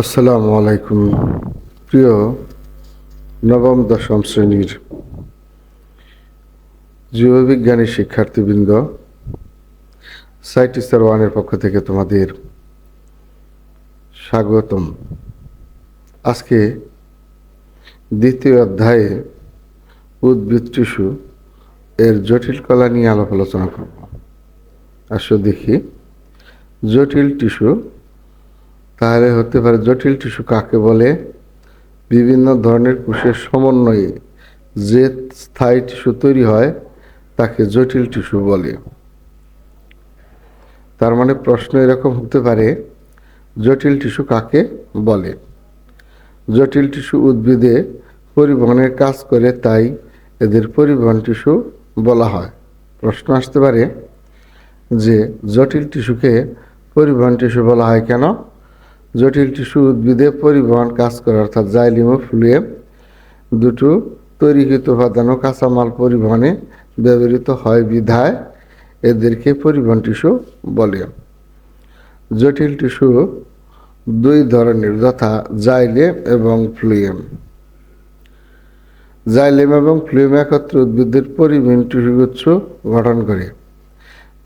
আসসালামু আলাইকুম। প্রিয় নবম, দশম শ্রেণির জীববিজ্ঞানী শিক্ষার্থীবৃন্দ, সাইট স্টার ওয়ানের পক্ষ থেকে তোমাদের স্বাগতম। আজকে দ্বিতীয় অধ্যায়ে উদ্ভিদ টিস্যু এর জটিল কলা নিয়ে আলাপ আলোচনা করব। আসো দেখি, জটিল টিস্যু তাহলে হতে পারে জটিল টিস্যু কাকে বলে? বিভিন্ন ধরনের কোষের সমন্বয়ে যে স্থায়ী টিস্যু তৈরি হয়, তাকে জটিল টিস্যু বলে। তার মানে প্রশ্ন এরকম হতে পারে, জটিল টিস্যু কাকে বলে? জটিল টিস্যু উদ্ভিদে পরিবহনের কাজ করে, তাই এদের পরিবহন টিস্যু বলা হয়। প্রশ্ন আসতে পারে যে জটিল টিস্যুকে পরিবহন টিস্যু বলা হয় কেন? জটিল টিস্যু উদ্ভিদে পরিবহন কাজ করে, অর্থাৎ জাইলিম ও ফ্লুয়েম দুটো তৈরিকৃত উপাদান ও কাঁচামাল পরিবহনে ব্যবহৃত হয় বিধায় এদেরকে পরিবহন টিস্যু বলে। জটিল টিস্যু দুই ধরনের, যথা জাইলেম এবং ফ্লুয়েম। জাইলেম এবং ফ্লুয়েম একত্রে উদ্ভিদের পরিবহন টিস্যুগুচ্ছ গঠন করে।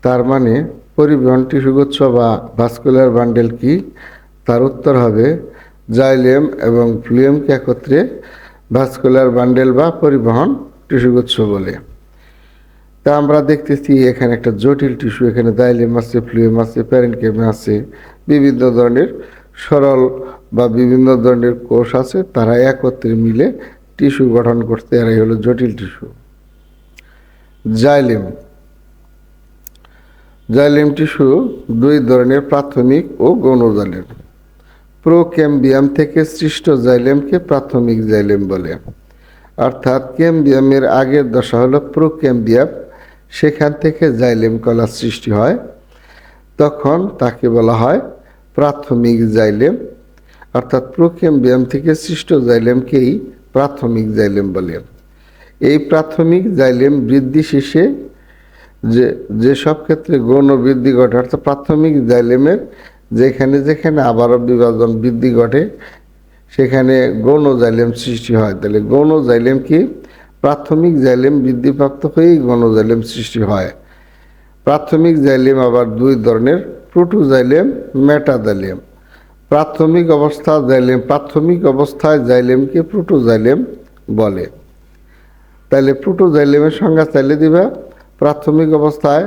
তার মানে পরিবহন টিস্যুগুচ্ছ বা ভাস্কুলার বান্ডেল কি? তার উত্তর হবে জাইলেম এবং ফ্লুয়েমকে একত্রে ভাস্কুলার বান্ডেল বা পরিবহন টিস্যুগুচ্ছ বলে। তা আমরা দেখতেছি এখানে একটা জটিল টিস্যু, এখানে জাইলেম আছে ফ্লুয়েম আছে প্যারেন্টকেম আছে, বিভিন্ন ধরনের সরল বা বিভিন্ন ধরনের কোষ আছে, তারা একত্রে মিলে টিস্যু গঠন করতে, এরাই হলো জটিল টিস্যু। জাইলেম। জাইলেম টিস্যু দুই ধরনের প্রাথমিক ও গৌণ প্রোক্যাম্বিয়াম থেকে সৃষ্ট জাইলেমকে প্রাথমিক জাইলেম বলে। অর্থাৎ ক্যাম্বিয়ামের আগের দশা হলো প্রোক্যাম্বিয়াম, সেখান থেকে জাইলেম কলার সৃষ্টি হয়। তখন তাকে বলা হয় প্রাথমিক জাইলেম। অর্থাৎ প্রোক্যাম্বিয়াম থেকে সৃষ্ট জাইলেমকেই প্রাথমিক জাইলেম বলে। এই প্রাথমিক জাইলেম বৃদ্ধি শেষে যে, যেসব ক্ষেত্রে গৌণ বৃদ্ধি ঘটে, অর্থাৎ প্রাথমিক জাইলেমের যেখানে যেখানে আবারও বিভাজন বৃদ্ধি ঘটে, সেখানে গৌণ জাইলেম সৃষ্টি হয়। তাহলে গৌণ জাইলেম কি? প্রাথমিক জাইলেম বৃদ্ধিপ্রাপ্ত হয়েই গৌণ জাইলেম সৃষ্টি হয়। প্রাথমিক জাইলেম আবার দুই ধরনের প্রোটোজাইলেম মেটাজাইলেম প্রাথমিক অবস্থা জাইলেম, প্রাথমিক অবস্থায় জাইলেমকে প্রোটোজাইলেম বলে। তাহলে প্রোটোজাইলেমের সংজ্ঞা চাইলে দিবা, প্রাথমিক অবস্থায়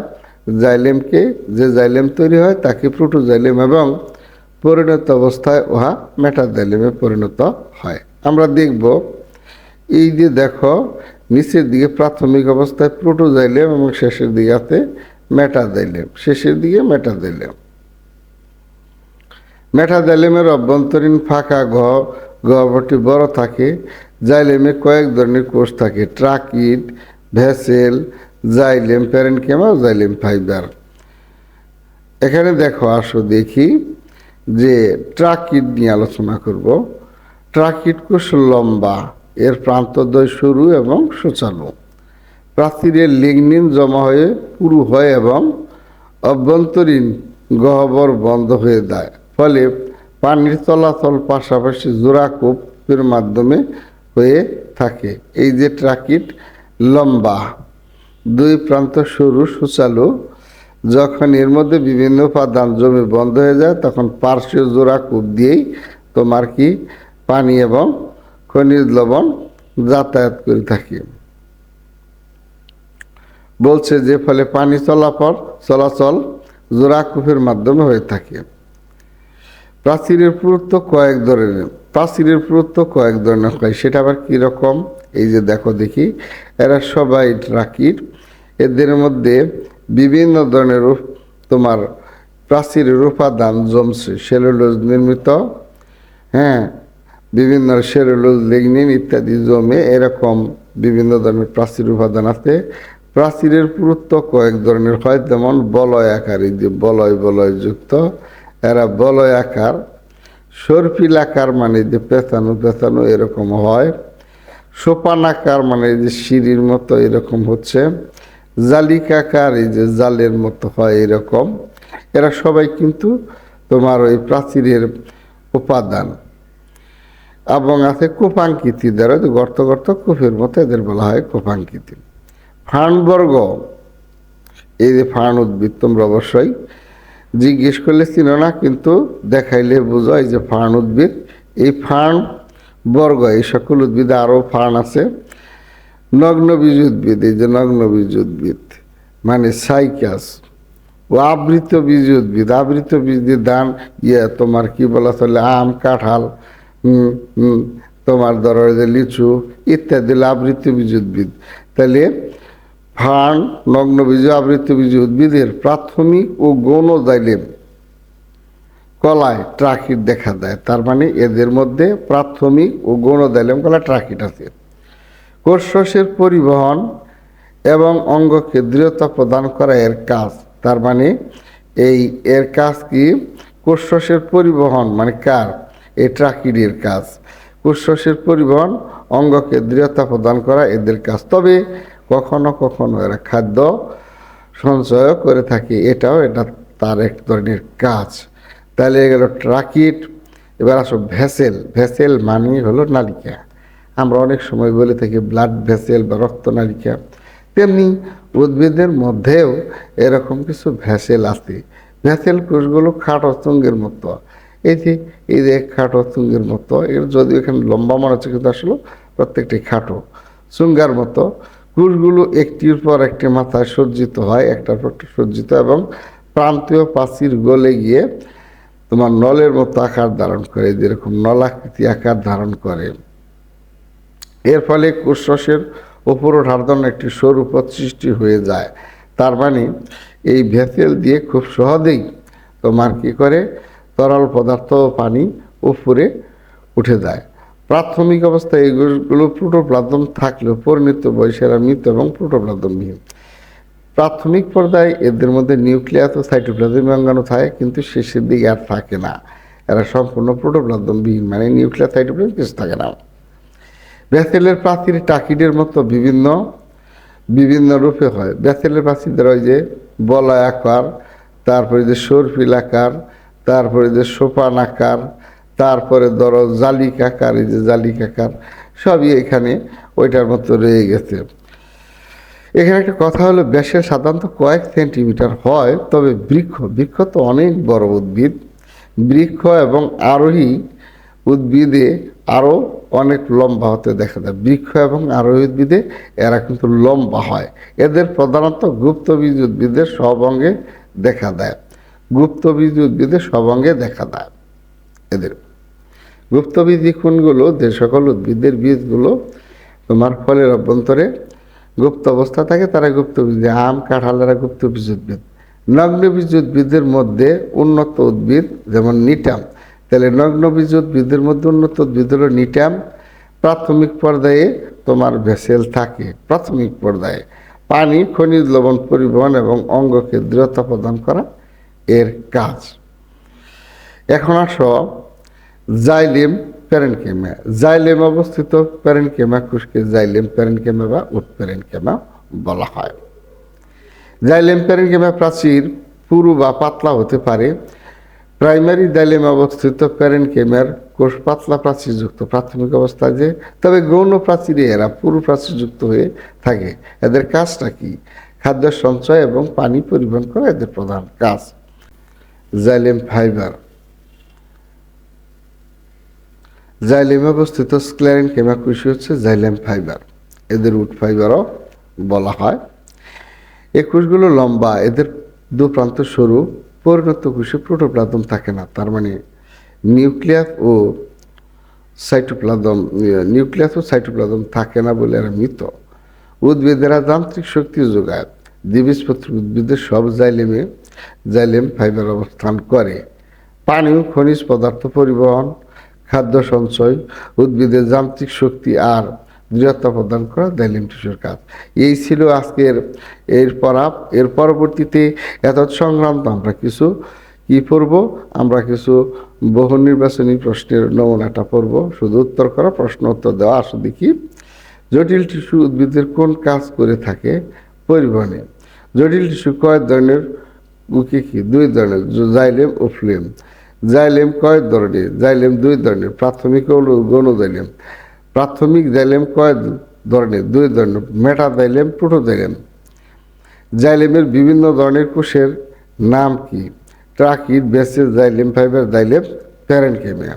জাইলেমকে যে জাইলেম তৈরি হয় তাকে প্রোটোজাইলেম এবং পরিণত অবস্থায় উহা মেটাজাইলেমে পরিণত হয়। আমরা দেখব, এই যে দেখো, নিচের দিকে প্রাথমিক অবস্থায় প্রোটোজাইলেম এবং শেষের দিকে আছে মেটাজাইলেম শেষের দিকে মেটা মেটাজাইলেম মেটাজাইলেমের অভ্যন্তরীণ ফাঁকা ঘ গহ্বরটি বড় থাকে। জাইলেমে কয়েক ধরনের কোষ থাকে, tracheid, vessel xylem parenchyma xylem fibre. এখানে দেখো, আসো দেখি যে ট্রাকিড নিয়ে আলোচনা করব। ট্রাকিড কোষ লম্বা, এর প্রান্তদ্বয় সরু এবং সুচালু। প্রাচীরের লিগনিন জমা হয়ে পুরু হয় এবং অভ্যন্তরীণ গহ্বর বন্ধ হয়ে দেয় ফলে পানির চলাচল পাশাপাশি জোড়া জোড়াকূপের মাধ্যমে হয়ে থাকে। এই যে ট্রাকিট লম্বা দুই প্রান্ত সরু সুচালু। যখন এর মধ্যে বিভিন্ন উপাদান জমি বন্ধ হয়ে যায়, তখন পার্শ্বীয় জোড়া কূপ দিয়েই তোমার কি পানি এবং খনিজ লবণ যাতায়াত করে থাকি। বলছে যে ফলে পানি চলাফল, চলাচল জোড়া কূপের মাধ্যমে হয়ে থাকে। প্রাচীরের পুরুত্ব কয়েক ধরনের, প্রাচীরের পুরুত্ব কয়েক ধরনের হয়। সেটা আবার কীরকম এই যে দেখো দেখি, এরা সবাই ট্রাকির এদের মধ্যে বিভিন্ন ধরনের তোমার প্রাচীরের উপাদান জমছে, সেলুলোজ নির্মিত হ্যাঁ বিভিন্ন সেলুলোজ, লিগনিন ইত্যাদি জমে এরকম বিভিন্ন ধরনের প্রাচীর উপাদান আছে। প্রাচীরের পুরুত্ব কয়েক ধরনের হয়, যেমন বলয় আকার, এই যে বলয় বলয় যুক্ত, এরা বলয় আকার, সর্পিল আকার মানে যে পেঁচানো পেঁচানো এরকম হয়, সোপান আকার মানে যে সিঁড়ির মতো এরকম হচ্ছে। জালিকাকার এই যে জালের মতো হয় এরকম? এরা সবাই কিন্তু তোমার ওই প্রাচীরের উপাদান। এবং আছে কোপাঙ্কিতি দ্বারা গর্ত গর্ত কুফের মতো এদের বলা হয় কোপাঙ্কিতি। ফার্নবর্গ, এই যে ফার্ন উদ্ভিদ তোমরা অবশ্যই জিজ্ঞেস করলে চিনো না, কিন্তু দেখাইলে বুঝো এই যে ফার্ন উদ্ভিদ। এই ফার্ন বর্গ এই সকল উদ্ভিদে আরও ফার্ন আছে। নগ্ন উদ্ভিদ এই যে নগ্ন উদ্ভিদ মানে সাইকাস, ও আবৃত উদ্ভিদ আবৃত বীজের দান ইয়ে তোমার কি বলা চলে, আম, কাঁঠাল তোমার ধরো যে লিচু ইত্যাদি আবৃত উদ্ভিদ তাহলে ফার্ন নগ্ন বীজ আবৃত বীজ উদ্ভিদের প্রাথমিক ও গৌণ জাইলেম কলায় ট্রাকিট দেখা দেয়। তার মানে এদের মধ্যে প্রাথমিক ও গৌণ জাইলেম কলা ট্রাকিট আছে। কোষরসের পরিবহন এবং অঙ্গকে দৃঢ়তা প্রদান করা এর কাজ। তার মানে এই এর কাজ কি? কোষরসের পরিবহন মানে কার? এই ট্রাকিডের কাজ। কোষরসের পরিবহন, অঙ্গকে দৃঢ়তা প্রদান করা এদের কাজ। তবে কখনো কখনো এরা খাদ্য সঞ্চয় করে থাকে। এটাও এটা তার এক ধরনের কাজ। তাহলে গেল ট্রাকিট এবার আসো ভেসেল। ভেসেল মানে হলো নালিকা। আমরা অনেক সময় বলে থাকি ব্লাড ভেসেল বা রক্তনালিকা তেমনি উদ্ভিদের মধ্যেও এরকম কিছু ভেসেল আছে। ভেসেল কোষগুলো খাটো চুঙ্গের মতো। এই যে এই যে খাটো চুঙ্গের মতো, এর যদিও এখানে লম্বা মনে হচ্ছে কিন্তু আসলে, প্রত্যেকটি খাটো চুঙ্গার মতো। কোষগুলো একটির পর একটি মাথায় সজ্জিত হয়, একটার পর একটা সজ্জিত, এবং প্রান্তীয় প্রাচীর গলে গিয়ে তোমার নলের মতো আকার ধারণ করে, যেরকম নলাকৃতি আকার ধারণ করে। এর ফলে কোষরসের ওপর জন্য একটি সরুপথ সৃষ্টি হয়ে যায়। তার মানে এই ভেসেল দিয়ে খুব সহজেই তোমার কি করে? তরল পদার্থ পানি উপরে উঠে যায়। প্রাথমিক অবস্থায় এইগুলো প্রোটোপ্লাজম থাকলেও পরিণত বয়সেরা মৃত এবং প্রোটোপ্লাজমবিহীন প্রাথমিক পর্যায়ে এদের মধ্যে নিউক্লিয়াস ও সাইটোপ্লাজম অঙ্গাণু থাকে, কিন্তু শেষের দিকে আর থাকে না। এরা সম্পূর্ণ প্রোটোপ্লাজমবিহীন মানে নিউক্লিয়াস সাইটোপ্লাজম কিছু থাকে না। ব্যাসেলের প্রাচীর টাকিডের মতো বিভিন্ন বিভিন্ন রূপে হয়। ব্যাসেলের প্রাচীরদের ওই যে বলয় আকার, তারপরে যে সরফিল আকার, তারপরে যে সোপান আকার, তারপরে ধরো জালিক আকার, এই যে জালিক আকার, সবই এখানে ওইটার মতো রয়ে গেছে। এখানে একটা কথা হলো ব্যাসের সাধারণত কয়েক সেন্টিমিটার হয়, তবে বৃক্ষ বৃক্ষ তো অনেক বড় উদ্ভিদ। বৃক্ষ এবং আরোহী উদ্ভিদে আরও অনেক লম্বা হতে দেখা যায়। বৃক্ষ এবং আরোহী উদ্ভিদে এরা কিন্তু লম্বা হয়। এদের প্রধানত গুপ্তবীজ উদ্ভিদের সব অঙ্গে দেখা দেয়। গুপ্তবীজ উদ্ভিদের সব অঙ্গে দেখা দেয় এদের। গুপ্তবীজি কোনগুলো যে সকল উদ্ভিদের বীজগুলো তোমার ফলের অভ্যন্তরে গুপ্ত অবস্থা থাকে, তারা গুপ্তবীজ আম কাঁঠালেরা গুপ্তবীজ উদ্ভিদ নগ্নবীজ উদ্ভিদের মধ্যে উন্নত উদ্ভিদ যেমন নিটাম তাহলে নগ্নবীজ উদ্ভিদের মধ্যে উন্নত উদ্ভিদ হলো নিটাম প্রাথমিক পর্যায়ে তোমার ভেসেল থাকে, প্রাথমিক পর্যায়ে। পানি, খনিজ লবণ পরিবহন এবং অঙ্গকে দৃঢ়তা প্রদান করা এর কাজ। এখন আসো জাইলেম প্যারেনকেমা জাইলেম অবস্থিত প্যারেনকেমা কুশকে জাইলেম প্যারেনকেমা বা উৎপ্যারেনকেমা বলা হয়। জাইলেম প্যারেনকেমা প্রাচীর পুরু বা পাতলা হতে পারে। প্রাইমারি জাইলেম অবস্থিত প্যারেনকেমার কোষ পাতলা প্রাচীরযুক্ত, প্রাথমিক অবস্থায় যে, তবে গৌণ প্রাচীরে এরা পুরু প্রাচীরযুক্ত হয়ে থাকে। এদের কাজটা কি? খাদ্য সঞ্চয় এবং পানি পরিবহন করা এদের প্রধান কাজ। Xylem fibre. জাইলেমে অবস্থিত স্ক্লেরিন কেমাকুশি হচ্ছে? Xylem fibre. এদের উড ফাইবারও বলা হয়। এই কোষগুলো লম্বা, এদের দু প্রান্ত সরু পরিণত কোষে প্রোটোপ্লাজম থাকে না। তার মানে নিউক্লিয়াস ও সাইটোপ্লাজম, নিউক্লিয়াস ও সাইটোপ্লাজম থাকে না বলে এরা মৃত। উদ্ভিদেরা যান্ত্রিক শক্তি যোগায়। দ্বিবীজপত্র উদ্ভিদের সব জাইলেমে, জাইলেম ফাইবার অবস্থান করে। পানি খনিজ পদার্থ পরিবহন, খাদ্য সঞ্চয়, উদ্ভিদের যান্ত্রিক শক্তি আর দৃঢ়তা প্রদান করা জাইলেম টিস্যুর কাজ। এই ছিল আজকের এর পরাপ এর পরবর্তীতে এত সংক্রান্ত আমরা কিছু কি পড়ব? আমরা কিছু বহু নির্বাচনী প্রশ্নের নমুনাটা পড়ব। শুধু উত্তর করা, প্রশ্ন উত্তর দেওয়া, আসো দেখি। জটিল টিস্যু উদ্ভিদের কোন কাজ করে থাকে পরিবহনে? জটিল টিস্যু কয়েক ধরনের কি কি? দুই ধরনের, জাইলেম ও ফ্লেম। জাইলেম কয় ধরনের, জাইলেম দুই ধরনের, প্রাথমিক ও গৌণ জাইলেম প্রাথমিক জাইলেম কয় ধরনের? দুই ধরনের। Meta xylem, proto xylem. জাইলেমের বিভিন্ন ধরনের কোষের নাম কি? Tracheid basis xylem, fibre xylem, parenchyma.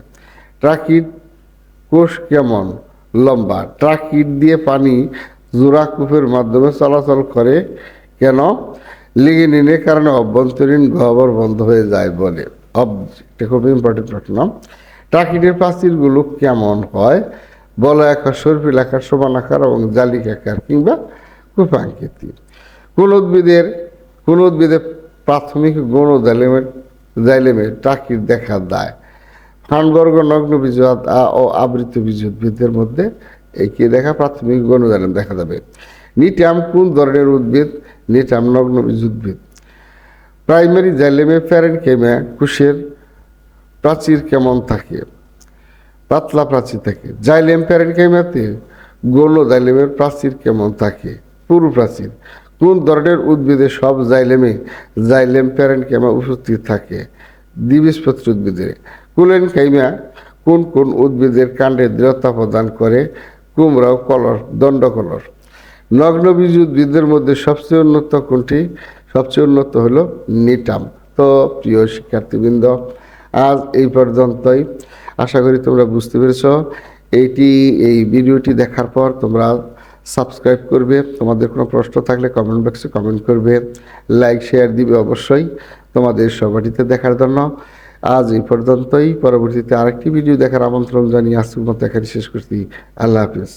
Tracheid কোষ কেমন? লম্বা। ট্রাকিড দিয়ে পানি জোড়া কূপের মাধ্যমে চলাচল করে। কেন? লিগিনিনের কারণে অভ্যন্তরীণ গহ্বর বন্ধ হয়ে যায় বলে। এটা খুব ইম্পর্টেন্ট প্রশ্ন। ট্রাকিডের প্রাচীরগুলো কেমন হয়? বলয়াকার সর্পিল আকার সমান আকার এবং জালিক আকার কিংবা কূপাঙ্কৃতি কোন উদ্ভিদের কোন উদ্ভিদের প্রাথমিক গৌণ জাইলেমের জাইলেমে টাকির দেখা দেয়। ফানবর্গ নগ্ন বীজ ও আবৃত বীজ উদ্ভিদের মধ্যে কি দেখা প্রাথমিক গৌণ জাইলেম দেখা যাবে। নিটাম কোন ধরনের উদ্ভিদ? নিটাম নগ্ন বীজ উদ্ভিদ প্রাইমারি জাইলেমে প্যারেনকেমা কুশের প্রাচীর কেমন থাকে? পাতলা প্রাচীর থাকে। জাইলেম প্যারেনকেমাতে গৌণ জাইলেমের প্রাচীর কেমন থাকে? পুরু প্রাচীর। কোন ধরনের উদ্ভিদে সব জাইলেমে জাইলেম প্যারেনকেমা উপস্থিত থাকে? দ্বিবীজপত্রী উদ্ভিদে। কুলেন কাইমা কোন কোন উদ্ভিদের কাণ্ডে দৃঢ়তা প্রদান করে? কুমড়াও কলর দণ্ড কলর নগ্নবীজ উদ্ভিদের মধ্যে সবচেয়ে উন্নত কোনটি? সবচেয়ে উন্নত হলো নিটাম। তো প্রিয় শিক্ষার্থীবৃন্দ, আজ এই পর্যন্তই। আশা করি তোমরা বুঝতে পেরেছ। এইটি, এই ভিডিওটি দেখার পর তোমরা সাবস্ক্রাইব করবে। তোমাদের কোনো প্রশ্ন থাকলে কমেন্ট বক্সে কমেন্ট করবে। লাইক শেয়ার দিবে অবশ্যই তোমাদের সবাটিতে দেখার জন্য। আজ এই পর্যন্তই। পরবর্তীতে আরেকটি ভিডিও দেখার আমন্ত্রণ জানিয়ে আজকের মতো এখানে শেষ করছি। আল্লাহ হাফিজ।